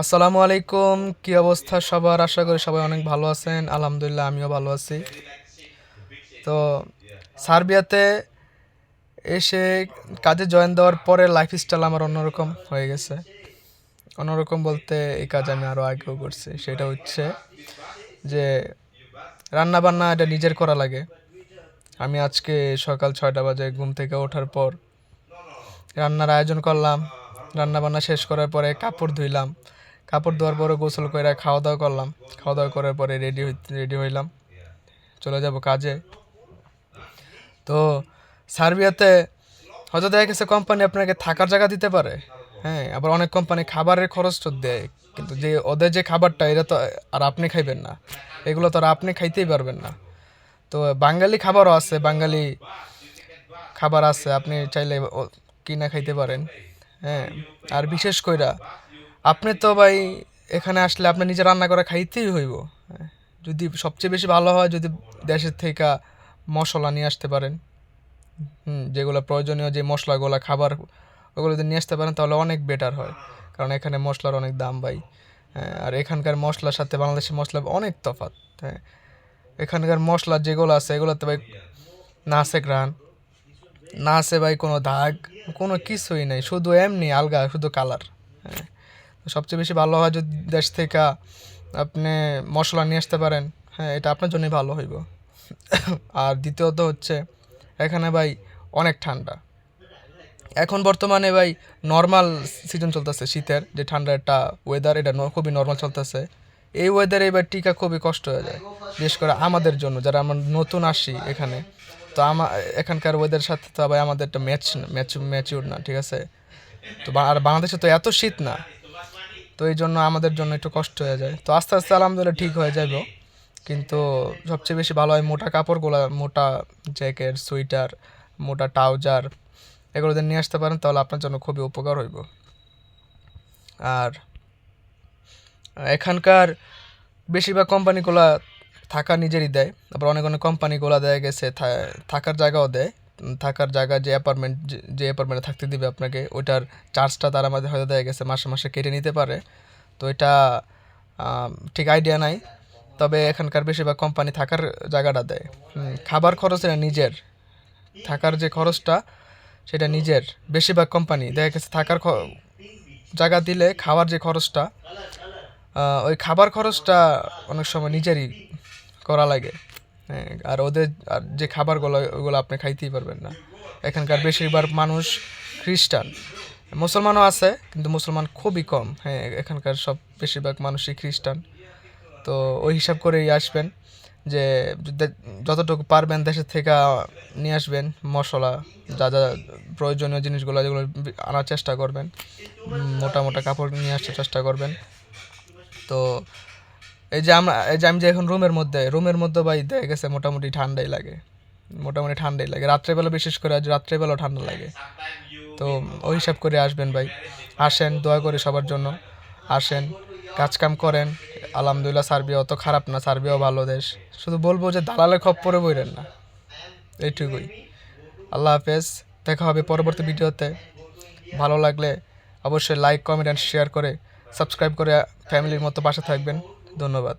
আসসালামু আলাইকুম, কি অবস্থা সবার? আশা করি সবাই অনেক ভালো আছেন। আলহামদুলিল্লাহ, আমিও ভালো আছি। তো, সার্বিয়াতে এসে কাজে জয়েন দেওয়ার পরে লাইফস্টাইল আমার অন্যরকম হয়ে গেছে। অন্যরকম বলতে এই কাজ আমি আরও আগেও করছি। সেটা হচ্ছে যে রান্না বান্না এটা নিজের করা লাগে। আমি আজকে সকাল ছয়টা বাজে ঘুম থেকে ওঠার পর রান্নার আয়োজন করলাম। রান্না বান্না শেষ করার পরে কাপড় ধুইলাম। কাপড় ধোয়ার পরে গোসল করে খাওয়া দাওয়া করলাম। খাওয়া দাওয়া করার পরে রেডি রেডি হইলাম। চলে যাব কাজে। তো সার্বিয়াতে হয়তো দেখা গেছে কোম্পানি আপনাকে থাকার জায়গা দিতে পারে। হ্যাঁ আবার অনেক কোম্পানি খাবারের খরচ তো দেয়। কিন্তু যে ওদের যে খাবারটা এটা তো আর আপনি খাইবেন না। এগুলো তো আর আপনি খাইতেই পারবেন না। তো বাঙালি খাবারও আছে, বাঙালি খাবার আছে। আপনি চাইলে কিনা খাইতে পারেন। হ্যাঁ আর বিশেষ কইরা, আপনি তো ভাই এখানে আসলে আপনি নিজে রান্না করে খাইতেই হইব। হ্যাঁ। যদি সবচেয়ে বেশি ভালো হয়, যদি দেশের থেকে মশলা নিয়ে আসতে পারেন। হুম, যেগুলো প্রয়োজনীয় যে মশলাগুলো, খাবার ওগুলো যদি নিয়ে আসতে পারেন, তাহলে অনেক বেটার হয়। কারণ এখানে মশলার অনেক দাম ভাই। হ্যাঁ আর এখানকার মশলার সাথে বাংলাদেশের মশলা অনেক তফাৎ। হ্যাঁ এখানকার মশলা যেগুলো আছে, এগুলোতে ভাই না আছে ঘ্রাণ না আছে ভাই কোনো দাগ কোনো কিছুই নেই, শুধু এমনি আলগা, শুধু কালার হ্যাঁ সবচেয়ে বেশি ভালো হয় যদি দেশ থেকে আপনি মশলা নিয়ে আসতে পারেন হ্যাঁ এটা আপনার জন্যই ভালো হইব। আর দ্বিতীয়ত হচ্ছে, এখানে ভাই অনেক ঠান্ডা। এখন বর্তমানে ভাই নর্মাল সিজন চলতেছে শীতের, যে ঠান্ডা একটা ওয়েদার এটা খুবই নর্মাল চলতেছে। এই ওয়েদারে এবার টিকা খুবই কষ্ট হয়ে যায়। বিশেষ করে আমাদের জন্য, যারা আমরা নতুন আসি এখানে। তো আমা, এখানকার ওয়েদারের সাথে তো আবার আমাদের একটা ম্যাচ ম্যাচ ম্যাচিউর না, ঠিক আছে? তো আর বাংলাদেশে তো এত শীত না। তো এই জন্য আমাদের জন্য একটু কষ্ট হয়ে যায়। তো আস্তে আস্তে আলহামদুলিল্লাহ ঠিক হয়ে যাবে কিন্তু সবচেয়ে বেশি ভালো হয় মোটা কাপড়গুলো, মোটা জ্যাকেট সোয়েটার মোটা ট্রাউজার এগুলো যদি নিয়ে আসতে পারেন তাহলে আপনার জন্য খুবই উপকার হইব। আর এখানকার বেশিরভাগ কোম্পানিগুলো থাকা নিজেরই দেয়। আবার অনেক অনেক কোম্পানিগুলো দেয় গেছে থাকার জায়গাও দেয়। থাকার জায়গা যে অ্যাপার্টমেন্ট যে অ্যাপার্টমেন্টে থাকতে দিবে আপনাকে, ওইটার চার্জটা তারা আমাদের হয়তো দেয় গেছে, মাসে মাসে কেটে নিতে পারে। তো এটা ঠিক আইডিয়া নাই। তবে এখানকার বেশিরভাগ কোম্পানি থাকার জায়গাটা দেয়। খাবার খরচ এটা নিজের। থাকার যে খরচটা, সেটা নিজের। বেশিরভাগ কোম্পানি দেখা গেছে থাকার জায়গা দিলে খাওয়ার যে খরচটা ওই খাবার খরচটা অনেক সময় নিজেরই করা লাগে। হ্যাঁ, আর ওদের আর যে খাবারগুলো ওগুলো আপনি খাইতেই পারবেন না। এখানকার বেশিরভাগ মানুষ খ্রিস্টান। মুসলমানও আছে কিন্তু মুসলমান খুবই কম। হ্যাঁ এখানকার সব বেশিরভাগ মানুষই খ্রিস্টান। তো ওই হিসাব করেই আসবেন যে যতটুকু পারবেন দেশের থেকে নিয়ে আসবেন মশলা যা যা প্রয়োজনীয় জিনিসগুলো যেগুলো আনার চেষ্টা করবেন মোটা মোটা কাপড় নিয়ে আসার চেষ্টা করবেন। তো এই যে আমরা, এই যে আমি যে এখন রুমের মধ্যে রুমের মধ্যে ভাই দেখা গেছে মোটামুটি ঠান্ডাই লাগে। মোটামুটি ঠান্ডাই লাগে। রাত্রেবেলা বিশেষ করে আজ রাত্রেবেলাও ঠান্ডা লাগে। তো ওই হিসাব করে আসবেন ভাই। আসেন, দোয়া করে সবার জন্য। আসেন, কাজকাম করেন। আলহামদুলিল্লাহ সার্বিয়া অত খারাপ না, সার্বিয়াও ভালো দেশ। শুধু বলব যে দালালে দালালের খপ্পরে বইরেন না। এইটুকুই। আল্লাহ হাফেজ। দেখা হবে পরবর্তী ভিডিওতে। ভালো লাগলে অবশ্যই লাইক কমেন্ট অ্যান্ড শেয়ার করে সাবস্ক্রাইব করে ফ্যামিলির মতো পাশে থাকবেন। ধন্যবাদ।